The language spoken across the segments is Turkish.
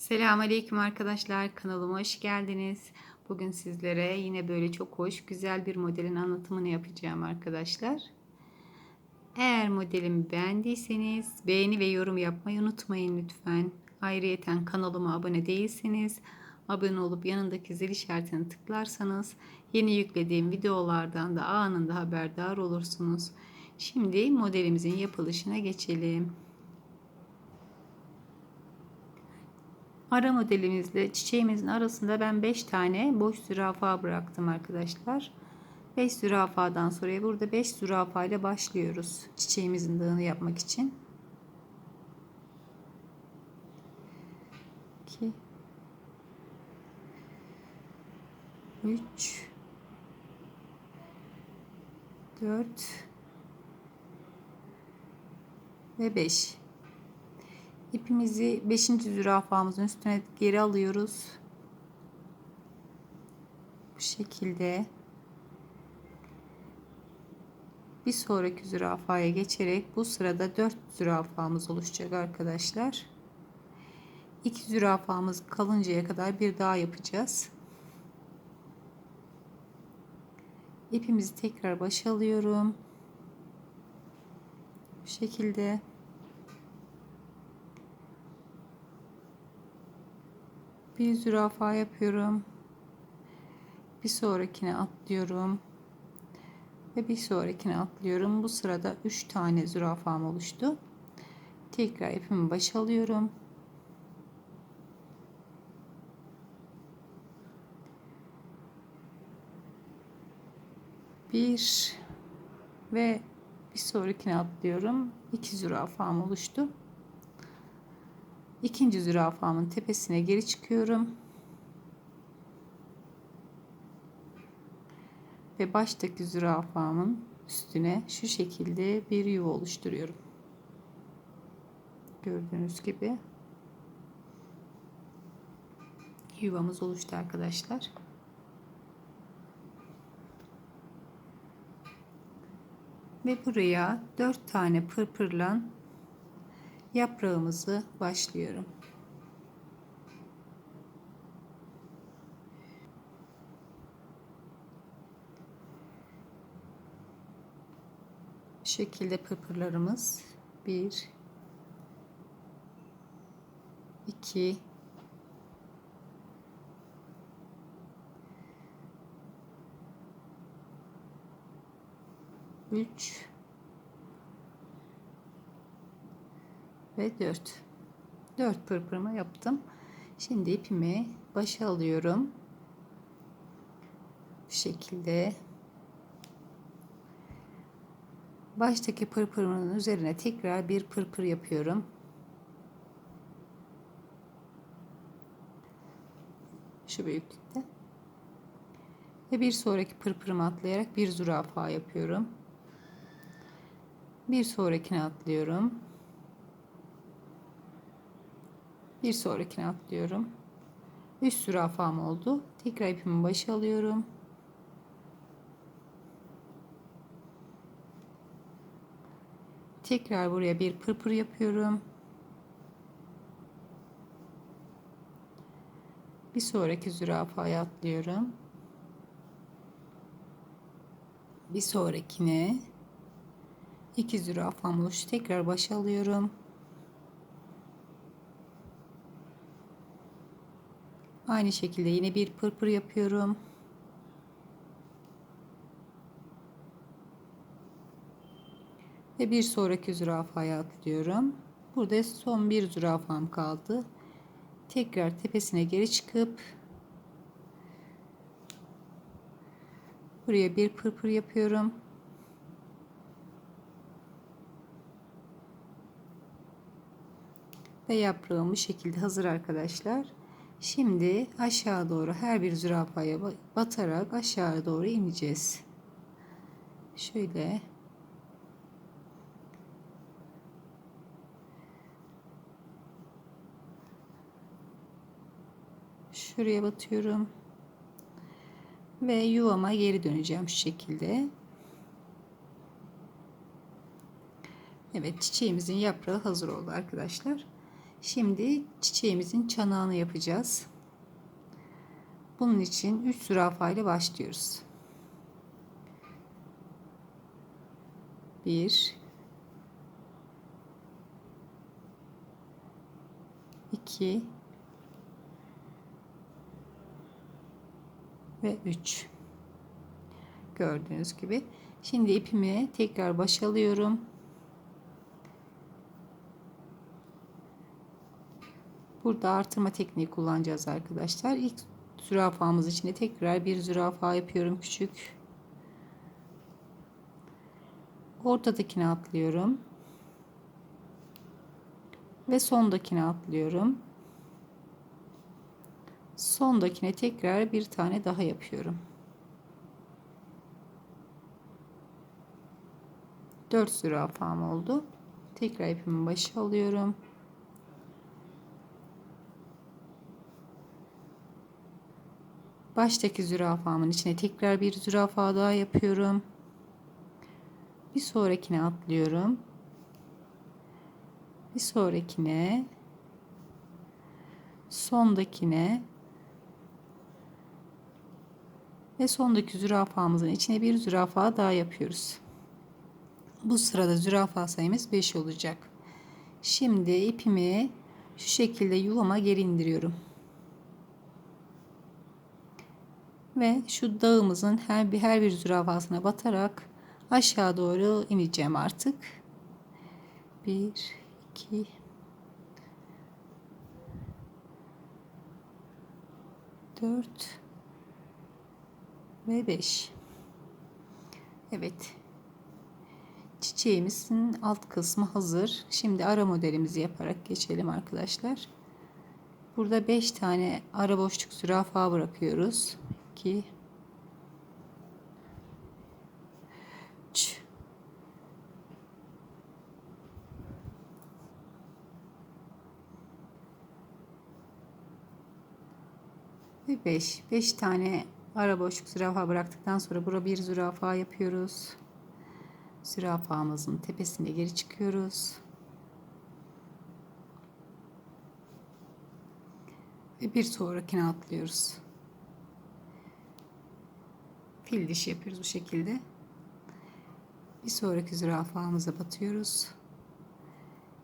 Selamünaleyküm arkadaşlar. Kanalıma hoş geldiniz. Bugün sizlere yine böyle çok hoş, güzel bir modelin anlatımını yapacağım arkadaşlar. Eğer modelimi beğendiyseniz beğeni ve yorum yapmayı unutmayın lütfen. Ayrıyeten kanalıma abone değilseniz abone olup yanındaki zil işaretini tıklarsanız yeni yüklediğim videolardan da anında haberdar olursunuz. Şimdi modelimizin yapılışına geçelim. Ara modelimizle çiçeğimizin arasında ben 5 tane boş zürafa bıraktım arkadaşlar. 5 zürafadan sonra burada 5 zürafa ile başlıyoruz çiçeğimizin dağını yapmak için. 2 3 4 ve 5 İpimizi 5. zürafamızın üstüne geri alıyoruz. Bu şekilde bir sonraki zürafaya geçerek bu sırada 4 zürafamız oluşacak arkadaşlar. 2 zürafamız kalıncaya kadar bir daha yapacağız. İpimizi tekrar başa alıyorum. Bu şekilde bir zürafa yapıyorum. Bir sonrakine atlıyorum. Ve bir sonrakine atlıyorum. Bu sırada 3 tane zürafam oluştu. Tekrar ipimi başa alıyorum. Bir ve bir sonrakine atlıyorum. 2 zürafam oluştu. İkinci zürafamın tepesine geri çıkıyorum. Ve baştaki zürafamın üstüne şu şekilde bir yuva oluşturuyorum. Gördüğünüz gibi yuvamız oluştu arkadaşlar. Ve buraya 4 tane pırpırlan yaprağımızı başlıyorum. Bu şekilde pırpırlarımız 1 2 3 ve 4 4 pırpırımı yaptım. Şimdi ipimi başa alıyorum. Bu şekilde. Baştaki pırpırımın üzerine tekrar bir pırpır yapıyorum. Şu büyüklükte. Ve bir sonraki pırpırımı atlayarak bir zürafa yapıyorum. Bir sonrakine atlıyorum bir sonrakine atlıyorum. 3 zürafam oldu. Tekrar ipimi başa alıyorum. Tekrar buraya bir pırpır yapıyorum. Bir sonraki zürafaya atlıyorum. Bir sonrakine iki zürafam oluştu. Tekrar başa alıyorum Aynı şekilde yine bir pırpır yapıyorum. Ve bir sonraki zürafaya atlıyorum. Burada son bir zürafam kaldı. Tekrar tepesine geri çıkıp buraya bir pırpır yapıyorum. Ve yaprağım bu şekilde hazır arkadaşlar. Şimdi aşağı doğru her bir zürafaya batarak aşağı doğru ineceğiz. Şöyle şuraya batıyorum ve yuvama geri döneceğim şu şekilde. Evet çiçeğimizin yaprağı hazır oldu arkadaşlar. Şimdi çiçeğimizin çanağını yapacağız. Bunun için 3 zürafa ile başlıyoruz. 1 2 ve 3 gördüğünüz gibi şimdi ipimi tekrar baş alıyorum burada artırma tekniği kullanacağız arkadaşlar. İlk zürafamız içine tekrar bir zürafa yapıyorum küçük. Ortadakine atlıyorum. Ve sondakine atlıyorum. Sondakine tekrar bir tane daha yapıyorum. 4 zürafam oldu. Tekrar ipimi başa alıyorum baştaki zürafamın içine tekrar bir zürafa daha yapıyorum bir sonrakine atlıyorum bir sonrakine sondakine ve sondaki zürafamızın içine bir zürafa daha yapıyoruz. Bu sırada zürafa sayımız 5 olacak. Şimdi ipimi şu şekilde yuvama geri indiriyorum. Ve şu dağımızın her bir her bir zürafasına batarak aşağı doğru ineceğim artık. 1 2 4 ve 5 Evet. Çiçeğimizin alt kısmı hazır. Şimdi ara modelimizi yaparak geçelim arkadaşlar. Burada 5 tane ara boşluk zürafa bırakıyoruz 2 3 ve 5 5 tane ara boşluk zürafa bıraktıktan sonra burada bir zürafa yapıyoruz. Zürafamızın tepesine geri çıkıyoruz. Ve bir sonrakine atlıyoruz fil dişi yapıyoruz bu şekilde. Bir sonraki zürafamıza batıyoruz.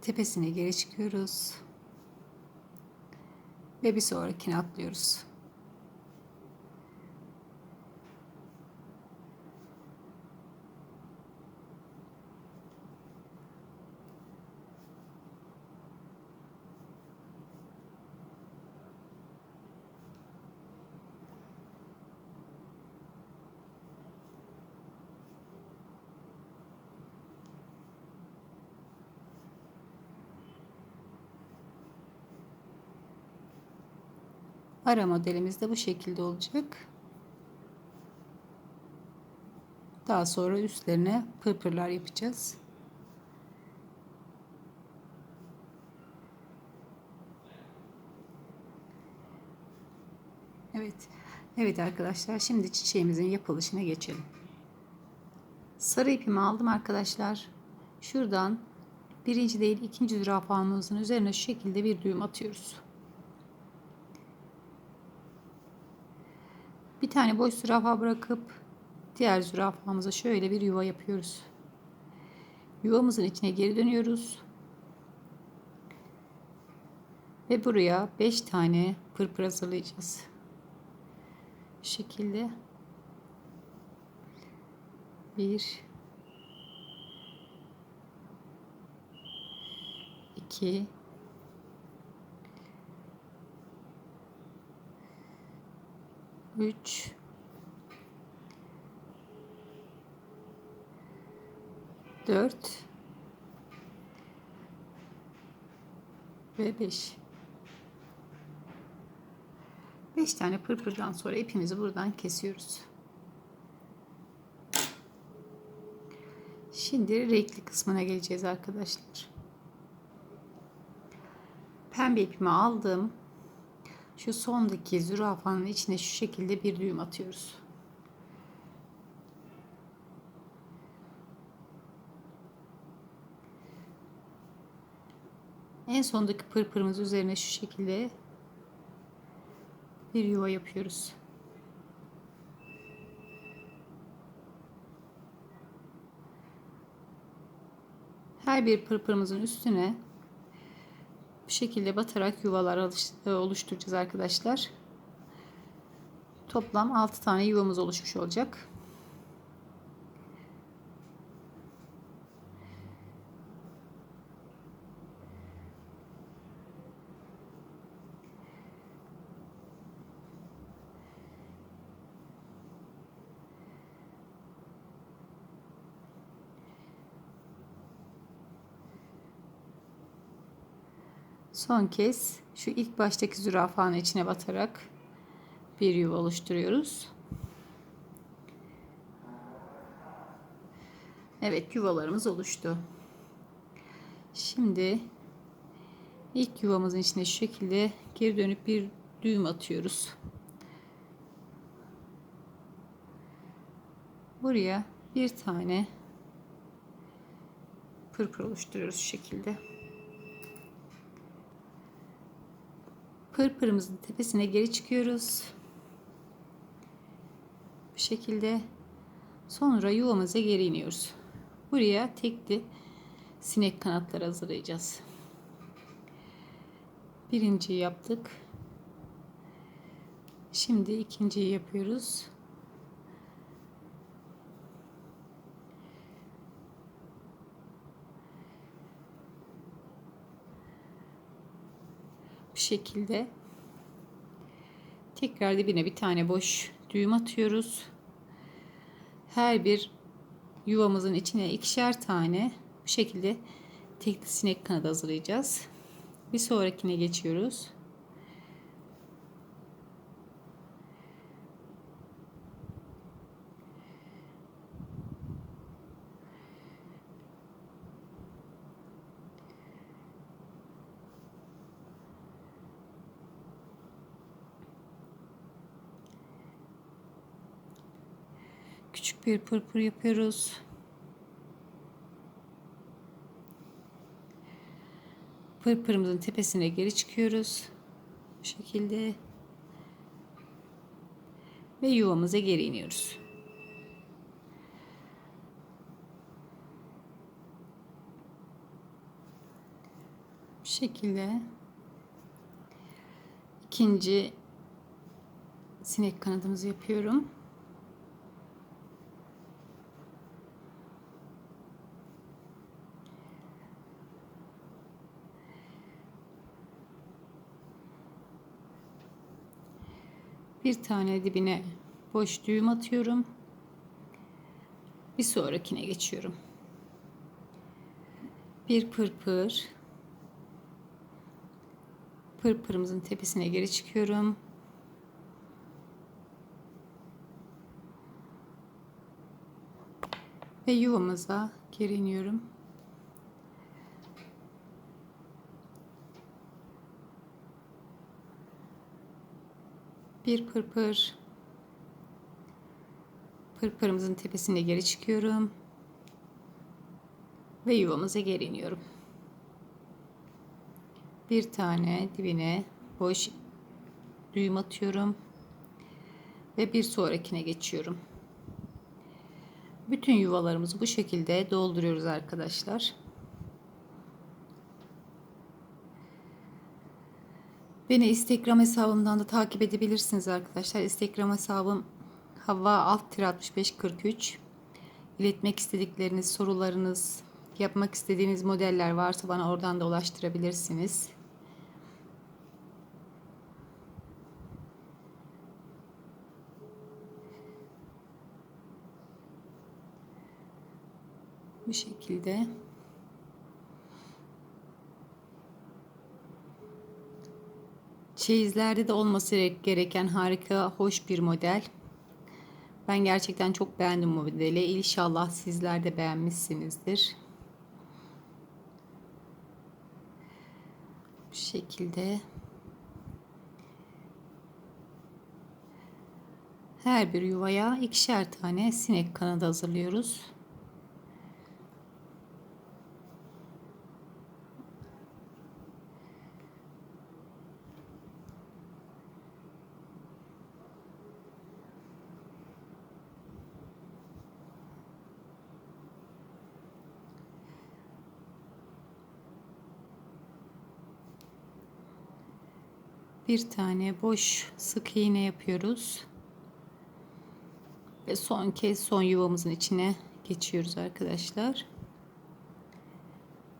Tepesine geri çıkıyoruz. Ve bir sonrakine atlıyoruz Ara modelimiz de bu şekilde olacak. Daha sonra üstlerine pırpırlar yapacağız. Evet. Evet arkadaşlar şimdi çiçeğimizin yapılışına geçelim. Sarı ipimi aldım arkadaşlar. Şuradan birinci değil ikinci zürafamızın üzerine şu şekilde bir düğüm atıyoruz. Bir tane boş zürafa bırakıp diğer zürafamıza şöyle bir yuva yapıyoruz. Yuvamızın içine geri dönüyoruz. Ve buraya 5 tane pırpır hazırlayacağız. Şu şekilde. 1 2 3 4 ve 5 5 tane pırpırdan sonra ipimizi buradan kesiyoruz. Şimdi renkli kısmına geleceğiz arkadaşlar. Pembe ipimi aldım şu sondaki zürafanın içine şu şekilde bir düğüm atıyoruz. En sondaki pırpırımız üzerine şu şekilde bir yuva yapıyoruz. Her bir pırpırımızın üstüne bu şekilde batarak yuvalar e, oluşturacağız arkadaşlar. Toplam 6 tane yuvamız oluşmuş olacak. Son kez şu ilk baştaki zürafanın içine batarak bir yuva oluşturuyoruz. Evet yuvalarımız oluştu. Şimdi ilk yuvamızın içine şu şekilde geri dönüp bir düğüm atıyoruz. Buraya bir tane pırpır oluşturuyoruz şu şekilde. Pırpırımızın tepesine geri çıkıyoruz. Bu şekilde. Sonra yuvamıza geri iniyoruz. Buraya tekli sinek kanatları hazırlayacağız. Birinciyi yaptık. Şimdi ikinciyi yapıyoruz. Şekilde tekrar dibine bir tane boş düğüm atıyoruz. Her bir yuvamızın içine ikişer tane bu şekilde tekli sinek kanadı hazırlayacağız. Bir sonrakine geçiyoruz. Küçük bir pırpır yapıyoruz. Pırpırımızın tepesine geri çıkıyoruz. Bu şekilde. Ve yuvamıza geri iniyoruz. Bu şekilde ikinci sinek kanadımızı yapıyorum. Bir tane dibine boş düğüm atıyorum. Bir sonrakine geçiyorum. Bir pırpır. Pırpırımızın tepesine geri çıkıyorum. Ve yuvamıza geri iniyorum. Bir pırpır. Pırpırımızın tepesine geri çıkıyorum. Ve yuvamıza geri iniyorum. Bir tane dibine boş düğüm atıyorum. Ve bir sonrakine geçiyorum. Bütün yuvalarımızı bu şekilde dolduruyoruz arkadaşlar Beni Instagram hesabımdan da takip edebilirsiniz arkadaşlar. Instagram hesabım Hava alt 6543. İletmek istedikleriniz, sorularınız, yapmak istediğiniz modeller varsa bana oradan da ulaştırabilirsiniz. Bu şekilde. Çeyizlerde de olması gereken harika, hoş bir model. Ben gerçekten çok beğendim modeli. İnşallah sizler de beğenmişsinizdir. Bu şekilde. Her bir yuvaya ikişer tane sinek kanadı hazırlıyoruz. Bir tane boş sık iğne yapıyoruz. Ve son kez son yuvamızın içine geçiyoruz arkadaşlar.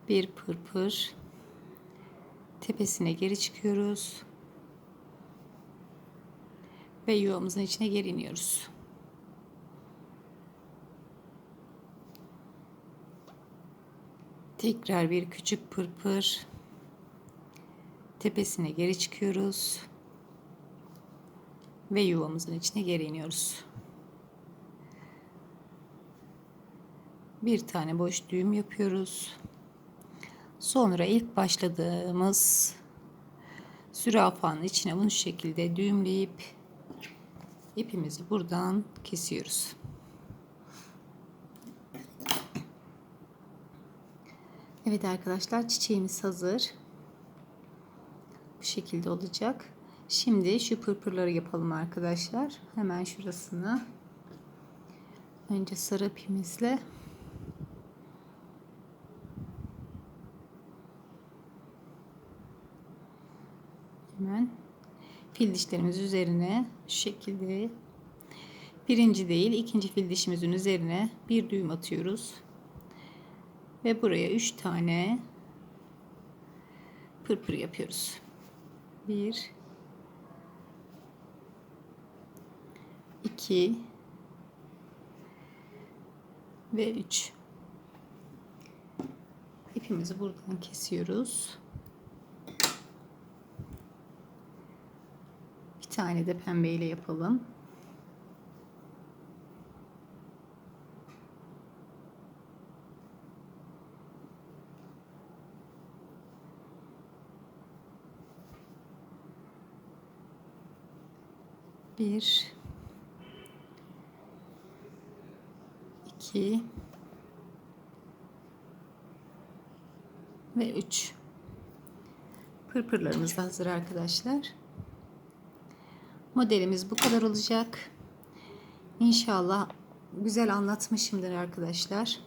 Bir pırpır. Tepesine geri çıkıyoruz. Ve yuvamızın içine geri iniyoruz. Tekrar bir küçük pırpır. Tepesine geri çıkıyoruz. Ve yuvamızın içine geri iniyoruz. Bir tane boş düğüm yapıyoruz. Sonra ilk başladığımız zürafanın içine bunu şu şekilde düğümleyip ipimizi buradan kesiyoruz. Evet arkadaşlar çiçeğimiz hazır. Şekilde olacak. Şimdi şu pırpırları yapalım arkadaşlar. Hemen şurasını önce sarı ipimizle hemen fil dişlerimiz üzerine şu şekilde birinci değil ikinci fil dişimizin üzerine bir düğüm atıyoruz. Ve buraya 3 tane pırpır yapıyoruz. 1 2 ve 3 ipimizi buradan kesiyoruz. Bir tane de pembeyle yapalım. Bir, iki ve üç. Pırpırlarımız da hazır arkadaşlar. Modelimiz bu kadar olacak. İnşallah güzel anlatmışımdır arkadaşlar.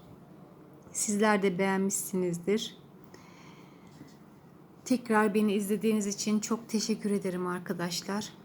Sizler de beğenmişsinizdir. Tekrar beni izlediğiniz için çok teşekkür ederim arkadaşlar.